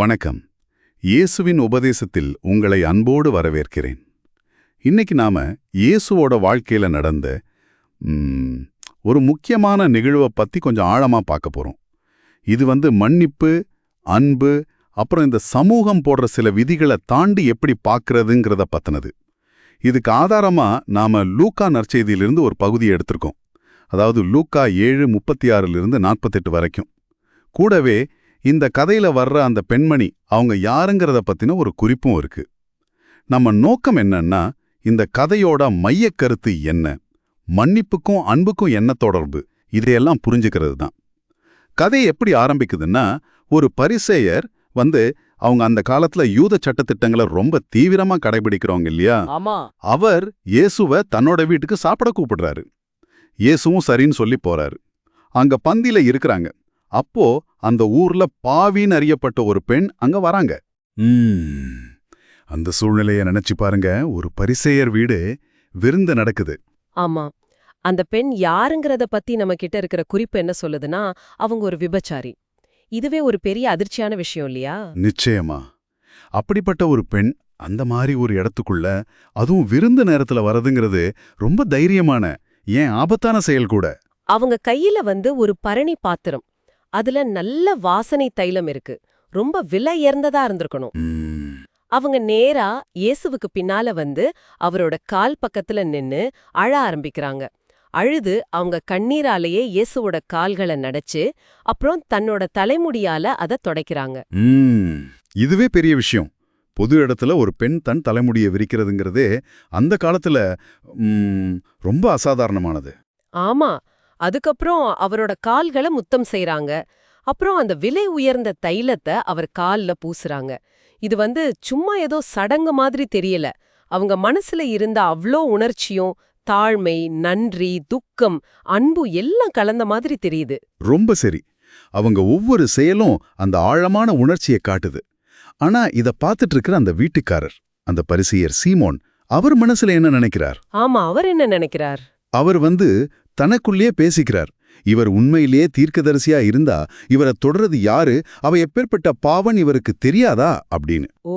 வணக்கம். இயேசுவின் உபதேசத்தில் உங்களை அன்போடு வரவேற்கிறேன். இன்னைக்கு நாம இயேசுவோட வாழ்க்கையில நடந்த ஒரு முக்கியமான நிகழ்வை பத்தி கொஞ்சம் ஆழமா பார்க்க போறோம். இது வந்து மன்னிப்பு அன்பு அப்புறம் இந்த சமூகம் போடுற சில விதிகளை தாண்டி எப்படி பார்க்கறதுங்கிறத பத்தினது. இதுக்கு ஆதாரமா நாம லூக்கா நற்செய்தியிலிருந்து ஒரு பகுதியை எடுத்திருக்கோம். அதாவது லூக்கா ஏழு முப்பத்தி ஆறிலிருந்து நாற்பத்தெட்டு வரைக்கும். கூடவே இந்த கதையில வர்ற அந்த பெண்மணி அவங்க யாருங்கிறத பத்தின ஒரு குறிப்பும் இருக்கு. நம்ம நோக்கம் என்னன்னா இந்த கதையோட மையக் கருத்து என்ன மன்னிப்புக்கும் அன்புக்கும் என்ன தொடர்பு இதையெல்லாம் புரிஞ்சுக்கிறது தான். கதை எப்படி ஆரம்பிக்குதுன்னா ஒரு பரிசேயர் வந்து அவங்க அந்த காலத்துல யூத சட்டத்திட்டங்களை ரொம்ப தீவிரமா கடைபிடிக்கிறவங்க இல்லையா? அவர் இயேசுவ தன்னோட வீட்டுக்கு சாப்பிட கூப்பிடுறாரு. இயேசுவும் சரின்னு சொல்லி போறாரு. அங்க பந்தியில இருக்கிறாங்க. அப்போ அந்த ஊர்ல பாவின்னு அறியப்பட்ட ஒரு பெண் அங்க வராங்க. அந்த சூழ்நிலைய நினைச்சு பாருங்க. ஒரு பரிசேயர் வீடு விருந்து நடக்குது. ஆமா. அந்த பெண் யாருங்கிறத பத்தி நம்ம கிட்ட இருக்கிற குறிப்பு என்ன சொல்லுதுன்னா அவங்க ஒரு விபச்சாரி. இதுவே ஒரு பெரிய அதிர்ச்சியான விஷயம் இல்லையா? நிச்சயமா. அப்படிப்பட்ட ஒரு பெண் அந்த மாதிரி ஒரு இடத்துக்குள்ள அதுவும் விருந்து நேரத்துல வரதுங்கிறது ரொம்ப தைரியமான ஏன் ஆபத்தான செயல் கூட. அவங்க கையில வந்து ஒரு பரணி பாத்திரம். அதுல நல்ல வாசனை தைலம் இருக்கு. ரொம்ப விலை உயர்ந்ததா இருந்திருக்கணும். அவங்க நேரா இயேசுவுக்கு பின்னால வந்து அவரோட கால் பக்கத்துல நின்னு அழ ஆரம்பிக்கிறாங்க. அழுது அவங்க கண்ணீராலேயே இயேசுவோட கால்களை நடைச்சு அப்புறம் தன்னோட தலைமுடியால அத தொடைக்கிறாங்க. இதுவே பெரிய விஷயம். பொது இடத்துல ஒரு பெண் தன் தலைமுடியை விரிக்கிறதுங்கிறதே அந்த காலத்துல ரொம்ப அசாதாரணமானது. ஆமா அதுக்கப்புறம் அவரோட கால்களை முத்தம் செய்றாங்க. அப்புறம் அந்த விலை உயர்ந்த தைலத்தை அவர் கால்ல பூசுறாங்க. இது வந்து சும்மா ஏதோ சடங்கு மாதிரி தெரியல. அவங்க மனசுல இருந்த அவ்ளோ உணர்ச்சியும் தாழ்மை நன்றி துக்கம் அன்பு எல்லாம் கலந்த மாதிரி தெரியுது. ரொம்ப சரி. அவங்க ஒவ்வொரு செயலும் அந்த ஆழமான உணர்ச்சியை காட்டுது. ஆனா இத பார்த்துட்டு இருக்கிற அந்த வீட்டுக்காரர் அந்த பரிசெயர் சீமோன் அவர் மனசுல என்ன நினைக்கிறார்? ஆமா அவர் என்ன நினைக்கிறார்? அவர் வந்து தனக்குள்ளேயே பேசிக்கிறார். இவர் உண்மையிலேயே தீர்க்கதரிசியா இருந்தா இவரை தொடர்றது யாரு? அவ எப்பேற்பட்ட பாவன் இவருக்கு தெரியாதா? அப்படின்னு. ஓ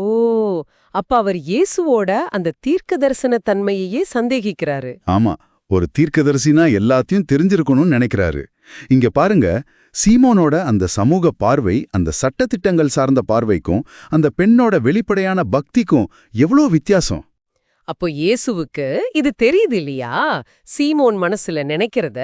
அப்ப அவர் இயேசுவோட அந்த தீர்க்க தரிசன தன்மையையே சந்தேகிக்கிறாரு. ஆமா ஒரு தீர்க்கதரிசினா எல்லாத்தையும் தெரிஞ்சிருக்கணும்னு நினைக்கிறாரு. இங்க பாருங்க சீமோனோட அந்த சமூக பார்வை அந்த சட்டத்திட்டங்கள் சார்ந்த பார்வைக்கும் அந்த பெண்ணோட வெளிப்படையான பக்திக்கும் எவ்வளோ வித்தியாசம். அப்போ இயேசுவுக்கு இது தெரியுது இல்லையா சீமோன் மனசுல நினைக்கிறத?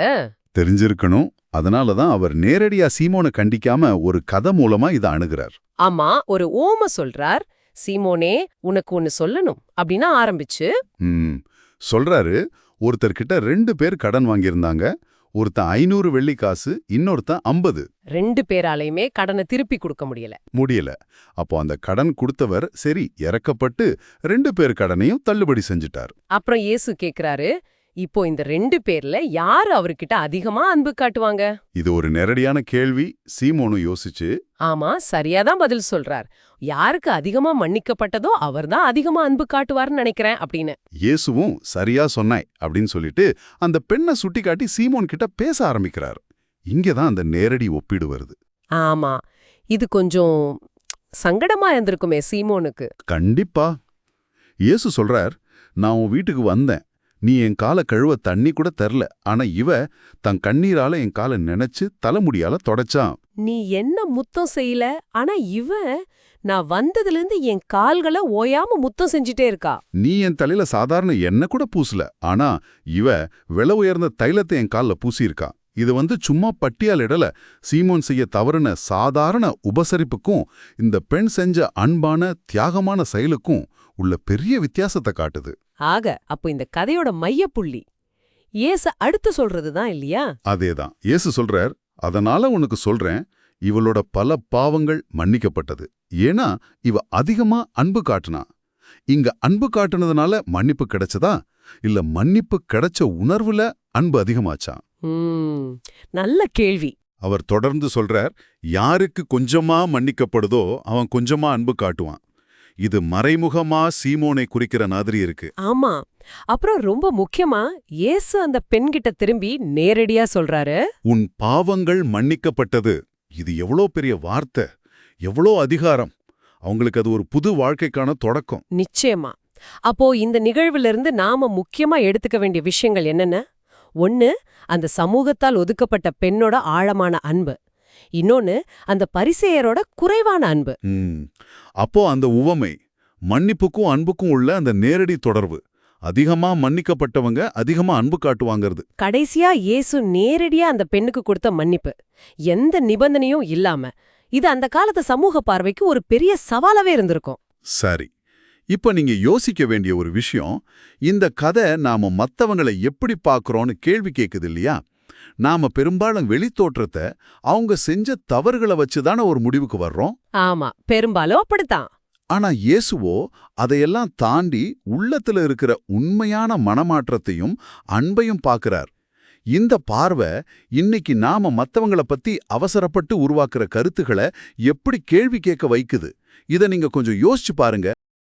தெரிஞ்சிருக்கணும். அதனால தான் அவர் நேரடியா சீமோனை கண்டிக்காம ஒரு கதை மூலமா இதை அணுகிறார். ஆமா ஒரு ஓம சொல்றார் சீமோனே உனக்கு ஒன்னு சொல்லணும் அப்படின்னா ஆரம்பிச்சு. ம். சொல்றாரு ஒருத்தர்கிட்ட ரெண்டு பேர் கடன் வாங்கியிருந்தாங்க. ஒருத்தன் ஐநூறு வெள்ளி காசு இன்னொருத்தன் ஐம்பது. ரெண்டு பேராலையுமே கடனை திருப்பி கொடுக்க முடியல. முடியல. அப்போ அந்த கடன் கொடுத்தவர் சரி இறக்கப்பட்டு ரெண்டு பேர் கடனையும் தள்ளுபடி செஞ்சுட்டார். அப்புறம் இயேசு கேக்குறாரு இப்போ இந்த ரெண்டு பேர்ல யாரு அவர்கிட்ட அதிகமா அன்பு காட்டுவாங்க? இது ஒரு நேரடியான கேள்வி சீமோனும் யோசிச்சு. ஆமா சரியாதான் பதில் சொல்றார். யாருக்கு அதிகமா மன்னிக்கப்பட்டதோ அவர்தான் அதிகமா அன்பு காட்டுவார்னு நினைக்கிறேன் அப்படின்னு. இயேசுவும் சரியா சொன்னாய் அப்படின்னு சொல்லிட்டு அந்த பெண்ணை சுட்டிக்காட்டி சீமோன் கிட்ட பேச ஆரம்பிக்கிறார். இங்கதான் அந்த நேரடி ஒப்பீடு வருது. ஆமா இது கொஞ்சம் சங்கடமா இருந்திருக்குமே சீமோனுக்கு. கண்டிப்பா. இயேசு சொல்றார் நான் உன் வீட்டுக்கு வந்தேன். நீ என் காலை கழுவ தண்ணி கூட தரல. ஆனா இவ தன் கண்ணீரால என் காலை நினைச்சு தலைமுடியால தொடச்சான். நீ என்ன முத்தம் செய்யல? ஆனா இவன் நான் வந்ததுல இருந்து என் கால்களை ஓயாம முத்தம் செஞ்சுட்டே இருக்கா. நீ என் தலையில சாதாரண எண்ணெய் கூட பூசல. ஆனா இவ விலை உயர்ந்த தைலத்தை என் கால்ல பூசியிருக்கா. இது வந்து சும்மா பட்டியால் இடல. சீமோன் செய்ய தவறுன சாதாரண உபசரிப்புக்கும் இந்த பெண் செஞ்ச அன்பான தியாகமான செயலுக்கும் உள்ள பெரிய வித்தியாசத்தை காட்டுது. ஆக அப்போ இந்த கதையோட மையப்புள்ளி ஏச அடுத்து சொல்றதுதான் இல்லையா? அதேதான். இயேசு சொல்றார் அதனால உனக்கு சொல்றேன் இவளோட பல பாவங்கள் மன்னிக்கப்பட்டது. ஏன்னா இவ அதிகமா அன்பு காட்டுனா. இங்க அன்பு காட்டுனதுனால மன்னிப்பு கிடைச்சதா? இல்ல மன்னிப்பு கிடைச்ச உணர்வுல அன்பு அதிகமாச்சா? நல்ல கேள்வி. அவர் தொடர்ந்து சொல்றார் யாருக்கு கொஞ்சமா மன்னிக்கப்படுதோ அவன் கொஞ்சமா அன்பு காட்டுவான். இது மறைமுகமா சீமோனை குறிக்கிற மாதிரி இருக்கு. ஆமா. அப்புறம் ரொம்ப முக்கியமா இயேசு அந்த பெண்கிட்ட திரும்பி நேரடியா சொல்றாரு. உன் பாவங்கள் மன்னிக்கப்பட்டது. இது எவ்வளோ பெரிய வார்த்தை. எவ்வளோ அதிகாரம். அவங்களுக்கு அது ஒரு புது வாழ்க்கைக்கான தொடக்கம். நிச்சயமா. அப்போ இந்த நிகழ்வுல இருந்து நாம முக்கியமா எடுத்துக்க வேண்டிய விஷயங்கள் என்னென்ன? ஒன்னு அந்த சமூகத்தால் ஒதுக்கப்பட்ட பெண்ணோட ஆழமான அன்பு. இன்னொன்னு அந்த பரிசேயரோட குறைவான அன்பு. அப்போ அந்த உவமை மன்னிப்புக்கும் அன்புக்கும் உள்ள அந்த நேரடி தொடர்பு அதிகமா மன்னிக்கப்பட்டவங்க அதிகமா அன்பு காட்டுவாங்கிறது. கடைசியா இயேசு நேரடியா அந்த பெண்ணுக்கு கொடுத்த மன்னிப்பு. எந்த நிபந்தனையும் இல்லாம இது அந்த காலத்து சமூக பார்வைக்கு ஒரு பெரிய சவாலாவே இருந்திருக்கும். சரி. இப்ப நீங்க யோசிக்க வேண்டிய ஒரு விஷயம் இந்த கதை நாம மத்தவங்களை எப்படி பார்க்கறோம்னு கேள்வி கேக்குது இல்லையா? நாம பெரும்பாலும் வெளித்தோற்றத்தை அவங்க செஞ்ச தவறுகளை வச்சுதானே ஒரு முடிவுக்கு வர்றோம்? ஆமா பெரும்பாலும் அப்படித்தான். ஆனா இயேசுவோ அதையெல்லாம் தாண்டி உள்ளத்துல இருக்கிற உண்மையான மனமாற்றத்தையும் அன்பையும் பார்க்கறார். இந்த பார்வை இன்னைக்கு நாம மத்தவங்கள பத்தி அவசரப்பட்டு உருவாக்குற கருத்துக்களை எப்படி கேள்வி கேட்க வைக்குது? இத நீங்க கொஞ்சம் யோசிச்சு பாருங்க.